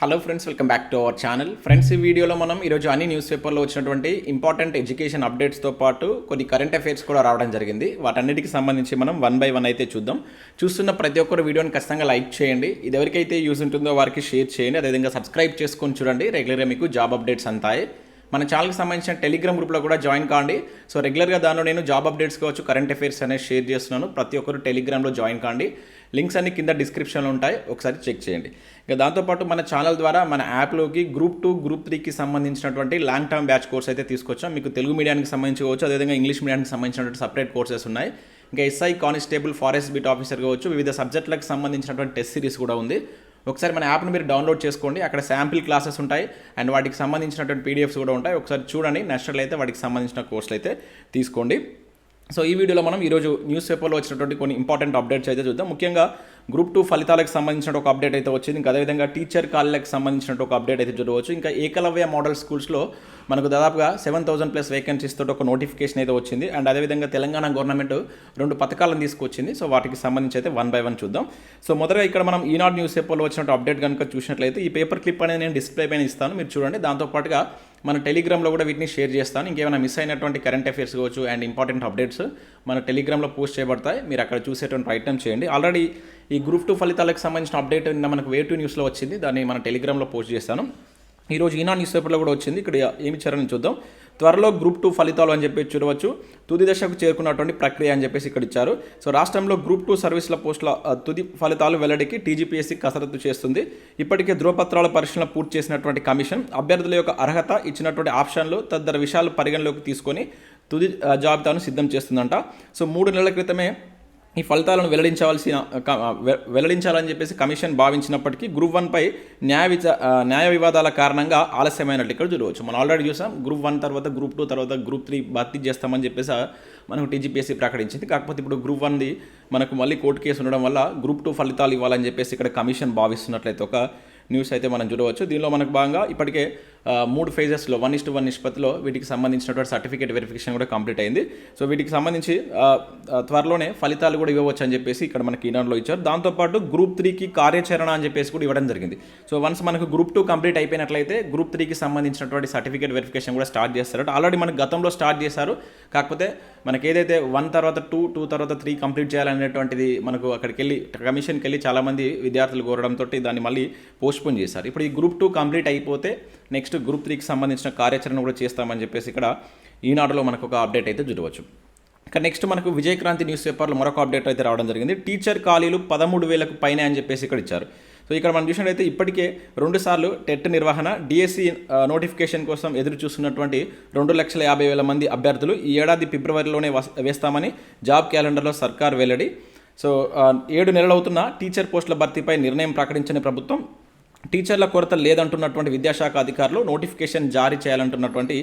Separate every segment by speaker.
Speaker 1: Hello friends welcome back to our channel friends ఈ వీడియోలో మనం ఈరోజు అన్ని న్యూస్ పేపర్లో వచ్చినటువంటి ఇంపార్టెంట్ ఎడ్యుకేషన్ అప్డేట్స్తో పాటు కొన్ని కరెంట్ అఫైర్స్ కూడా రావడం జరిగింది. వాటన్నిటికి సంబంధించి మనం వన్ బై వన్ అయితే చూద్దాం. చూస్తున్న ప్రతి ఒక్కరు వీడియోని ఖచ్చితంగా లైక్ చేయండి. ఇది ఎవరికైతే యూజ్ ఉంటుందో వారికి షేర్ చేయండి. అదేవిధంగా సబ్స్క్రైబ్ చేసుకొని చూడండి. రెగ్యులర్గా మీకు జాబ్ అప్డేట్స్ అంతాయి. మన ఛానల్కి సంబంధించిన టెలిగ్రామ్ గ్రూప్లో కూడా జాయిన్ కాండి. సో రెగ్యులర్గా దానిలో నేను జాబ్ అప్డేట్స్ కావచ్చు కరెంట్ అఫైర్స్ అనేది షేర్ చేస్తున్నాను. ప్రతి ఒక్కరు టెలిగ్రామ్లో జాయిన్ కాండి. లింక్స్ అన్ని కింద డిస్క్రిప్షన్లో ఉంటాయి. ఒకసారి చెక్ చేయండి. ఇక దాంతోపాటు మన ఛానల్ ద్వారా మన యాప్లోకి గ్రూప్ టూ గ్రూప్ త్రీకి సంబంధించినటువంటి లాంగ్ టర్మ్ బ్యాచ్ కోర్స్ అయితే తీసుకొచ్చాం. మీకు తెలుగు మీడియానికి సంబంధించి కావచ్చు అదేవిధంగా ఇంగ్లీష్ మీడియానికి సంబంధించినటువంటి సపరేట్ కోర్సెస్ ఉన్నాయి. ఇంకా SI constable forest beat officer కావచ్చు వివిధ సబ్జెక్టులకు సంబంధించినటువంటి టెస్ట్ సిరీస్ కూడా ఉంది. ఒకసారి మన యాప్ని మీరు డౌన్లోడ్ చేసుకోండి. అక్కడ శాంపిల్ క్లాసెస్ ఉంటాయి. అండ్ వాటికి సంబంధించినటువంటి పీడిఎఫ్స్ కూడా ఉంటాయి. ఒకసారి చూడండి. నచ్చినట్లయితే వాటికి సంబంధించిన కోర్సులు అయితే తీసుకోండి. సో ఈ వీడియోలో మనం ఈరోజు న్యూస్ పేపర్లో వచ్చినటువంటి కొన్ని ఇంపార్టెంట్ అప్డేట్స్ అయితే చూద్దాం. ముఖ్యంగా గ్రూప్ టూ ఫలితాలకు సంబంధించిన ఒక అప్డేట్ అయితే వచ్చింది. ఇంకా అదేవిధంగా టీచర్ కాళ్ళకి సంబంధించిన ఒక అప్డేట్ అయితే చూడవచ్చు. ఇంకా ఏకలవ్య మోడల్ స్కూల్స్లో మనకు దాదాపుగా సెవెన్ థౌసండ్ ప్లస్ వేకెన్సీస్ తోటి ఒక నోటిఫికేషన్ అయితే వచ్చింది. అండ్ అదేవిధంగా తెలంగాణ గవర్నమెంట్ రెండు పథకాలను తీసుకొచ్చింది. సో వాటికి సంబంధించి అయితే వన్ బై వన్ చూద్దాం. సో మొదటగా ఇక్కడ మనం ఈనాడు న్యూస్ పేపర్లో వచ్చినట్టు అప్డేట్ కనుక చూసినట్లయితే ఈ పేపర్ క్లిప్ అనేది నేను డిస్ప్లే పైన ఇస్తాను. మీరు చూడండి. దాంతోపాటుగా మన టెలిగ్రామ్లో కూడా వీటిని షేర్ చేస్తాను. ఇంకేమైనా మిస్ అయినటువంటి కరెంట్ అఫైర్స్ కావచ్చు అండ్ ఇంపార్టెంట్ అప్డేట్స్ మన టెలిగ్రామ్లో పోస్ట్ చేయబడతాయి. మీరు అక్కడ చూసేటువంటి ప్రయత్నం చేయండి. ఆల్రెడీ ఈ గ్రూప్ టూ ఫలితాలకు సంబంధించిన అప్డేట్ నిన్న మనకు వే టూ న్యూస్లో వచ్చింది. దాన్ని మన టెలిగ్రామ్లో పోస్ట్ చేస్తాను. ఈరోజు ఈనా న్యూస్ పేపర్లో కూడా వచ్చింది. ఇక్కడ ఏమి ఇచ్చారని చూద్దాం. త్వరలో గ్రూప్ టూ ఫలితాలు అని చెప్పి చూడవచ్చు. తుది దశకు చేరుకున్నటువంటి ప్రక్రియ అని చెప్పేసి ఇక్కడ ఇచ్చారు. సో రాష్ట్రంలో గ్రూప్ టూ సర్వీసుల పోస్టుల తుది ఫలితాలు వెల్లడికి టీజీపీఎస్సీ కసరత్తు చేస్తుంది. ఇప్పటికే ధృవపత్రాల పరిశీలన పూర్తి చేసినటువంటి కమిషన్ అభ్యర్థుల యొక్క అర్హత ఇచ్చినటువంటి ఆప్షన్లు తదితర విషయాలు పరిగణలోకి తీసుకొని తుది జాబితాను సిద్ధం చేస్తుందంట. సో మూడు నెలల క్రితమే ఈ ఫలితాలను వెల్లడించవలసిన వెల్లడించాలని చెప్పేసి కమిషన్ భావించినప్పటికీ గ్రూప్ వన్పై న్యాయ విచ న్యాయ వివాదాల కారణంగా ఆలస్యమైనట్లు ఇక్కడ చూడవచ్చు మనం ఆల్రెడీ చూసాం గ్రూప్ వన్ తర్వాత గ్రూప్ టూ తర్వాత గ్రూప్ త్రీ భర్తీ చేస్తామని చెప్పేసి మనకు టీజీపీఎస్సీ ప్రకటించింది. కాకపోతే ఇప్పుడు గ్రూప్ వన్ది మనకు మళ్ళీ కోర్టు కేసు ఉండడం వల్ల గ్రూప్ టూ ఫలితాలు ఇవ్వాలని చెప్పేసి ఇక్కడ కమిషన్ భావిస్తున్నట్లయితే ఒక న్యూస్ అయితే మనం చూడవచ్చు. దీనిలో మనకు భాగంగా ఇప్పటికే మూడు ఫేజెస్లో వన్ ఇస్ టు వన్ నిష్పత్తిలో వీటికి సంబంధించినటువంటి సర్టిఫికేట్ వెరిఫికేషన్ కూడా కంప్లీట్ అయింది. సో వీటికి సంబంధించి త్వరలోనే ఫలితాలు కూడా ఇవ్వవచ్చు అని చెప్పేసి ఇక్కడ మనకి ఈనాడులో ఇచ్చారు. దాంతోపాటు గ్రూప్ త్రీకి కార్యాచరణ అని చెప్పేసి కూడా ఇవ్వడం జరిగింది. సో వన్స్ మనకు గ్రూప్ టూ కంప్లీట్ అయిపోయినట్లయితే గ్రూప్ త్రీకి సంబంధించినటువంటి సర్టిఫికేట్ వెరిఫికేషన్ కూడా స్టార్ట్ చేస్తారు. ఆల్రెడీ మనకు గతంలో స్టార్ట్ చేశారు. కాకపోతే మనకి ఏదైతే వన్ తర్వాత టూ టూ తర్వాత త్రీ కంప్లీట్ చేయాలనేటువంటిది మనకు అక్కడికి వెళ్ళి కమిషన్కి వెళ్ళి చాలామంది విద్యార్థులు కోరడంతో దాన్ని మళ్ళీ పోస్ట్పోన్ చేశారు. ఇప్పుడు ఈ గ్రూప్ టూ కంప్లీట్ అయిపోతే నెక్స్ట్ గ్రూప్ త్రీకి సంబంధించిన కార్యాచరణ కూడా చేస్తామని చెప్పేసి ఇక్కడ ఈనాడులో మనకు ఒక అప్డేట్ అయితే చూడవచ్చు. ఇక నెక్స్ట్ మనకు విజయక్రాంతి న్యూస్ పేపర్లో మరొక అప్డేట్ అయితే రావడం జరిగింది. టీచర్ ఖాళీలు పదమూడు వేలకు పైన అని చెప్పేసి ఇక్కడ ఇచ్చారు. సో ఇక్కడ మనం చూసినట్లయితే ఇప్పటికే రెండు సార్లు టెట్ నిర్వహణ డిఎస్సి నోటిఫికేషన్ కోసం ఎదురు చూస్తున్నటువంటి రెండు లక్షల యాభై వేల మంది అభ్యర్థులు ఈ ఏడాది ఫిబ్రవరిలోనే వేస్తామని జాబ్ క్యాలెండర్లో సర్కార్ వెల్లడి. సో ఏడు నెలలు అవుతున్న టీచర్ పోస్టుల భర్తీపై నిర్ణయం ప్రకటించిన ప్రభుత్వం టీచర్ల కొరత లేదంటున్నటువంటి విద్యాశాఖ అధికారులు నోటిఫికేషన్ జారీ చేయాలంటున్నటువంటి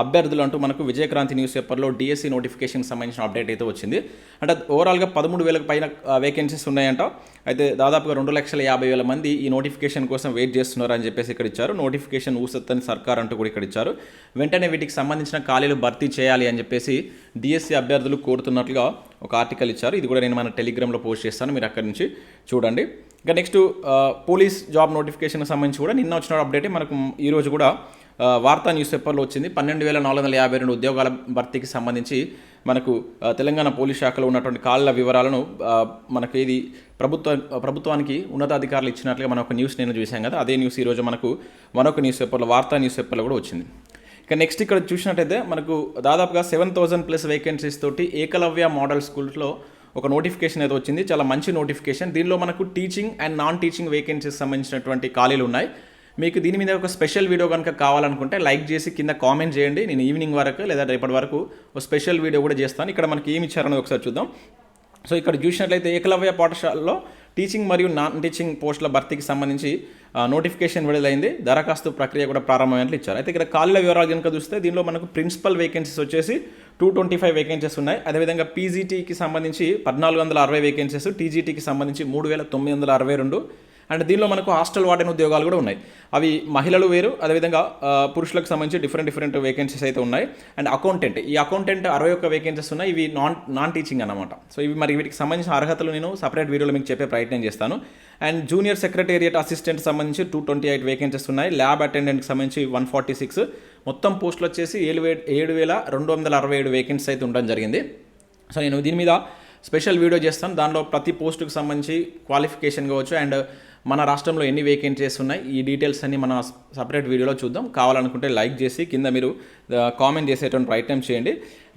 Speaker 1: అభ్యర్థులు అంటూ మనకు విజయక్రాంతి న్యూస్ పేపర్లో డిఎస్సి నోటిఫికేషన్ సంబంధించిన అప్డేట్ అయితే వచ్చింది. అంటే ఓవరాల్గా పదమూడు వేలకు పైన వేకెన్సీస్ ఉన్నాయంట. అయితే దాదాపుగా రెండు లక్షల యాభై వేల మంది ఈ నోటిఫికేషన్ కోసం వెయిట్ చేస్తున్నారు అని చెప్పేసి ఇక్కడ ఇచ్చారు. నోటిఫికేషన్ ఊసత్తని సర్కార్ అంటూ కూడా ఇక్కడ ఇచ్చారు. వెంటనే వీటికి సంబంధించిన ఖాళీలు భర్తీ చేయాలి అని చెప్పేసి డిఎస్సి అభ్యర్థులు కోరుతున్నట్లుగా ఒక ఆర్టికల్ ఇచ్చారు. ఇది కూడా నేను మన టెలిగ్రామ్లో పోస్ట్ చేస్తాను. మీరు అక్కడి నుంచి చూడండి. ఇంకా నెక్స్ట్ పోలీస్ జాబ్ నోటిఫికేషన్కి సంబంధించి కూడా నిన్న వచ్చిన అప్డేట్ మనకు ఈరోజు కూడా uh, వార్తా న్యూస్ పేపర్లో వచ్చింది. పన్నెండు వేల నాలుగు వందల యాభై రెండు ఉద్యోగాల భర్తీకి సంబంధించి మనకు uh, తెలంగాణ పోలీస్ శాఖలో ఉన్నటువంటి కాళ్ళ వివరాలను uh, మనకు ఇది ప్రభుత్వ ప్రభుత్వానికి ఉన్నతాధికారులు ఇచ్చినట్లుగా మనం ఒక న్యూస్ నేను చూసాం కదా. అదే న్యూస్ ఈరోజు మనకు మరొక న్యూస్ పేపర్లో వార్తా న్యూస్ పేపర్లో కూడా వచ్చింది. ఇక నెక్స్ట్ ఇక్కడ చూసినట్టయితే మనకు దాదాపుగా సెవెన్ థౌజండ్ ప్లస్ వేకెన్సీస్ తోటి ఏకలవ్య మోడల్ స్కూల్స్లో ఒక నోటిఫికేషన్ ఏదో వచ్చింది చాలా మంచి నోటిఫికేషన్ దీనిలో మనకు teaching and non teaching vacancies సంబంధించినటువంటి ఖాళీలు ఉన్నాయి. మీకు దీని మీద ఒక స్పెషల్ వీడియో కనుక కావాలనుకుంటే లైక్ చేసి కింద కామెంట్ చేయండి. నేను ఈవినింగ్ వరకు లేదా రేపటి వరకు ఒక స్పెషల్ వీడియో కూడా చేస్తాను. ఇక్కడ మనకి ఏమి ఇచ్చారని ఒకసారి చూద్దాం. సో ఇక్కడ చూసినట్లయితే ఏకలవ్య పాఠశాలలో టీచింగ్ మరియు నాన్ టీచింగ్ పోస్టుల భర్తీకి సంబంధించి నోటిఫికేషన్ విడుదలైంది. దరఖాస్తు ప్రక్రియ కూడా ప్రారంభమైనట్లు ఇచ్చారు. అయితే ఇక్కడ ఖాళీల వివరాలు కనుక చూస్తే దీనిలో మనకు ప్రిన్సిపల్ వేకెన్సీస్ వచ్చేసి టూ ట్వంటీ ఫైవ్ వేకెన్సీస్ ఉన్నాయి. అదేవిధంగా పీజీటీకి సంబంధించి పద్నాలుగు వందల అరవై వేకెన్సీస్ టీజీటీకి సంబంధించి మూడు వేల తొమ్మిది వందల అరవై రెండు. అండ్ దీనిలో మనకు హాస్టల్ వార్డెన్ ఉద్యోగాలు కూడా ఉన్నాయి. అవి మహిళలు వేరు అదేవిధంగా పురుషులకు సంబంధించి డిఫరెంట్ డిఫరెంట్ వేకెన్సీస్ అయితే ఉన్నాయి. అండ్ అకౌంటెంట్ ఈ అకౌంటెంట్ అరవై ఒక్క వేకెన్సీస్ ఉన్నాయి. ఇవి నాన్ నాన్ టీచింగ్ అనమాట సో ఇవి మరి వీటికి సంబంధించిన అర్హతలు నేను సపరేట్ వీడియోలో మీకు చెప్పే ప్రయత్నం చేస్తాను. అండ్ జూనియర్ సెక్రటేరియట్ అసిస్టెంట్ సంబంధించి టూ ట్వంటీ ఎయిట్ వేకెన్సీస్ ఉన్నాయి ల్యాబ్ అటెండెంట్కి సంబంధించి వన్ ఫార్టీ సిక్స్ మొత్తం పోస్టులు వచ్చేసి ఏడు వే ఏడు వేల రెండు వందల అరవై ఏడు వేకెన్సీస్ అయితే ఉండడం జరిగింది. సో నేను దీని మీద స్పెషల్ వీడియో చేస్తాను. దానిలో ప్రతి పోస్టుకు సంబంధించి క్వాలిఫికేషన్ కావచ్చు. అండ్ మన రాష్ట్రంలో ఎన్ని వేకెన్సీస్ ఉన్నాయి? ఈ డీటెయిల్స్ అన్ని మన సపరేట్ వీడియోలో చూద్దాం. కావాలనుకుంటే లైక్ చేసి కింద మీరు కామెంట్ చేసేటువంటి ప్రయత్నం చేయండి.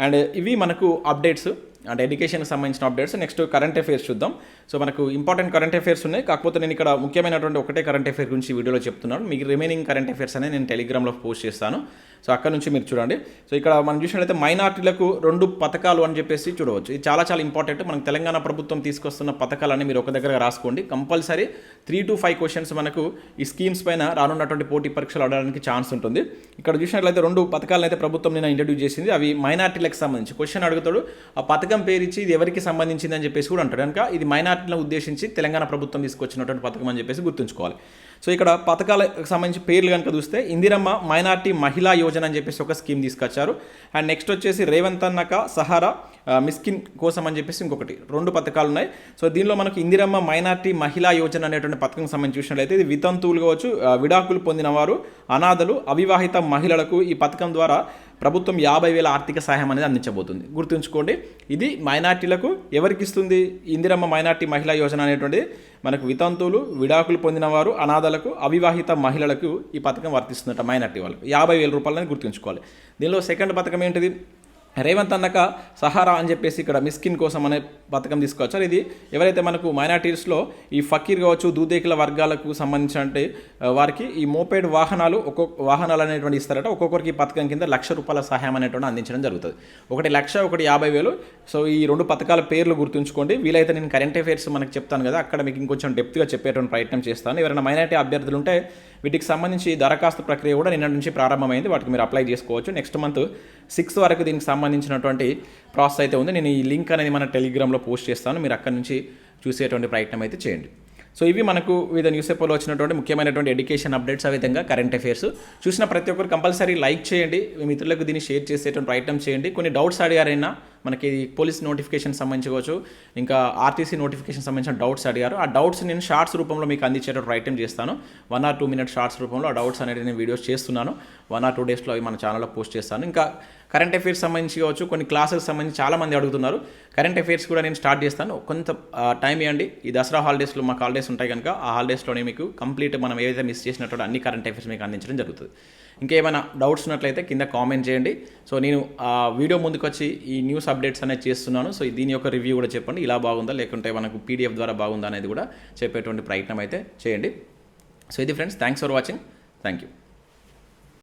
Speaker 1: అండ్ ఇవి మనకు అప్డేట్స్ అంటే ఎడ్యుకేషన్కి సంబంధించిన అప్డేట్స్ నెక్స్ట్ కరెంట్ అఫైర్స్ చూద్దాం. సో మనకు ఇంపార్టెంట్ కరెంట్ అఫైర్స్ ఉన్నాయి. కాకపోతే నేను ఇక్కడ ముఖ్యమైనటువంటి ఒకటే కరెంట్ అఫైర్ గురించి వీడియోలో చెప్తున్నాను. మీకు రిమైనింగ్ కరెంట్ అఫైర్స్ అనేది నేను టెలిగ్రామ్లో పోస్ట్ చేస్తాను. సో అక్కడ నుంచి మీరు చూడండి. సో ఇక్కడ మనం చూసినట్లయితే మైనార్టీలకు రెండు పథకాలు అని చెప్పేసి చూడవచ్చు. ఇది చాలా చాలా ఇంపార్టెంట్ మనకు తెలంగాణ ప్రభుత్వం తీసుకొస్తున్న పథకాలన్నీ మీరు ఒక దగ్గర రాసుకోండి. Compulsory three to five questions మనకు ఈ స్కీమ్స్ పైన రానున్నటువంటి పోటీ పరీక్షలు అడగడానికి ఛాన్స్ ఉంటుంది. ఇక్కడ చూసినట్లయితే రెండు పథకాలను అయితే ప్రభుత్వం నేను ఇంట్రడ్యూస్ చేసింది. అవి మైనార్టీలకు సంబంధించి. క్వశ్చన్ అడుగుతాడు ఆ పథకం పేరు ఇచ్చి ఇది ఎవరికి సంబంధించింది? అని చెప్పేసి కూడా అంటాడు. కనుక ఇది మైనార్టీలను ఉద్దేశించి తెలంగాణ ప్రభుత్వం తీసుకొచ్చినటువంటి పథకం అని చెప్పేసి గుర్తుంచుకోవాలి. సో ఇక్కడ పథకాలకు సంబంధించి పేర్లు కనుక చూస్తే ఇందిరమ్మ మైనార్టీ మహిళా యోజన అని చెప్పేసి ఒక స్కీమ్ తీసుకొచ్చారు. అండ్ నెక్స్ట్ వచ్చేసి రేవంత్ అన్నక సహారా మిస్కిన్ కోసం అని చెప్పేసి ఇంకొకటి రెండు పథకాలు ఉన్నాయి. సో దీనిలో మనకు ఇందిరమ్మ మైనార్టీ మహిళా యోజన అనేటువంటి పథకం సంబంధించి చూసినట్లయితే ఇది వితంతువులు కావచ్చు విడాకులు పొందిన వారు అనాథలు అవివాహిత మహిళలకు ఈ పథకం ద్వారా ప్రభుత్వం యాభై వేల ఆర్థిక సహాయం అనేది అందించబోతుంది. గుర్తుంచుకోండి ఇది మైనార్టీలకు ఎవరికి ఇస్తుంది? ఇందిరమ్మ మైనార్టీ మహిళా యోజన అనేటువంటిది మనకు వితంతువులు విడాకులు పొందిన వారు అనాథలకు అవివాహిత మహిళలకు ఈ పథకం వర్తిస్తుందట మైనార్టీ వాళ్ళకు. యాభై వేల రూపాయలని గుర్తుంచుకోవాలి. దీనిలో సెకండ్ పథకం ఏంటిది? రేవంత్ అన్నక సహారా అని చెప్పేసి ఇక్కడ మిస్కిన్ కోసం అనే పథకం తీసుకొచ్చారు ఇది ఎవరైతే మనకు మైనార్టీస్లో ఈ ఫకీర్ కావచ్చు దూదేకుల వర్గాలకు సంబంధించిన అంటే వారికి ఈ మోపేడ్ వాహనాలు ఒక్కొక్క వాహనాలు అనేటువంటి ఇస్తారట. ఒక్కొక్కరికి ఈ పథకం కింద లక్ష రూపాయల సహాయం అనేటువంటి అందించడం జరుగుతుంది. ఒకటి లక్ష ఒకటి యాభై వేలు. సో ఈ రెండు పథకాల పేర్లు గుర్తుంచుకోండి. వీలైతే నేను కరెంట్ అఫైర్స్ మనకు చెప్తాను కదా అక్కడ మీకు ఇంకొంచెం డెప్త్గా చెప్పేటువంటి ప్రయత్నం చేస్తాను. ఎవరైనా మైనార్టీ అభ్యర్థులు ఉంటే వీటికి సంబంధించి దరఖాస్తు ప్రక్రియ కూడా నిన్న నుంచి ప్రారంభమైంది. వాటికి మీరు అప్లై చేసుకోవచ్చు. నెక్స్ట్ మంత్ సిక్స్త్ వరకు దీనికి సంబంధించినటువంటి ప్రాసెస్ అయితే ఉంది. నేను ఈ లింక్ అనేది మన టెలిగ్రామ్లో పోస్ట్ చేస్తాను. మీరు అక్కడ నుంచి చూసేటువంటి ప్రయత్నం అయితే చేయండి. సో ఇవి మనకు వివిధ న్యూస్ పేపర్లో వచ్చినటువంటి ముఖ్యమైనటువంటి ఎడ్యుకేషన్ అప్డేట్స్ ఆ విధంగా కరెంట్ అఫైర్స్ చూసిన ప్రతి ఒక్కరు కంపల్సరీ లైక్ చేయండి. మీ మిత్రులకు దీన్ని షేర్ చేసేటువంటి ప్రయత్నం చేయండి. కొన్ని డౌట్స్ అడిగారైనా మనకి పోలీస్ నోటిఫికేషన్ సంబంధించి కావచ్చు ఇంకా ఆర్టీసీ నోటిఫికేషన్ సంబంధించిన డౌట్స్ అడిగారు. ఆ డౌట్స్ నేను షార్ట్స్ రూపంలో మీకు అందించేటప్పుడు రైటింగ్ చేస్తాను. One or two minute shorts రూపంలో ఆ డౌట్స్ అనేది నేను వీడియోస్ చేస్తున్నాను. వన్ ఆర్ టూ డేస్లో అవి మన ఛానల్లో పోస్ట్ చేస్తాను. ఇంకా కరెంట్ అఫైర్స్ సంబంధించి కావచ్చు కొన్ని క్లాసెస్ సంబంధించి చాలా మంది అడుగుతున్నారు. కరెంట్ అఫైర్స్ కూడా నేను స్టార్ట్ చేస్తాను. కొంత టైం ఇవ్వండి. ఈ దసరా హాలిడేస్లో మాకు హాలిడేస్ ఉంటాయి కనుక ఆ హాలిడేస్లోనే మీకు కంప్లీట్ మనం ఏదైతే మిస్ చేసినట్టు అన్ని కరెంట్ అఫైర్స్ మీకు అందించడం జరుగుతుంది. ఇంకేమైనా డౌట్స్ ఉన్నట్లయితే కింద కామెంట్ చేయండి. సో నేను ఆ వీడియో ముందుకు వచ్చి ఈ న్యూస్ అప్డేట్స్ అనేది చేస్తున్నాను. సో దీని యొక్క రివ్యూ కూడా చెప్పండి. ఇలా బాగుందా లేకుంటే మనకు పీడిఎఫ్ ద్వారా బాగుందా అనేది కూడా చెప్పేటువంటి ప్రయత్నం అయితే చేయండి. సో ఇది friends thanks for watching. Thank you.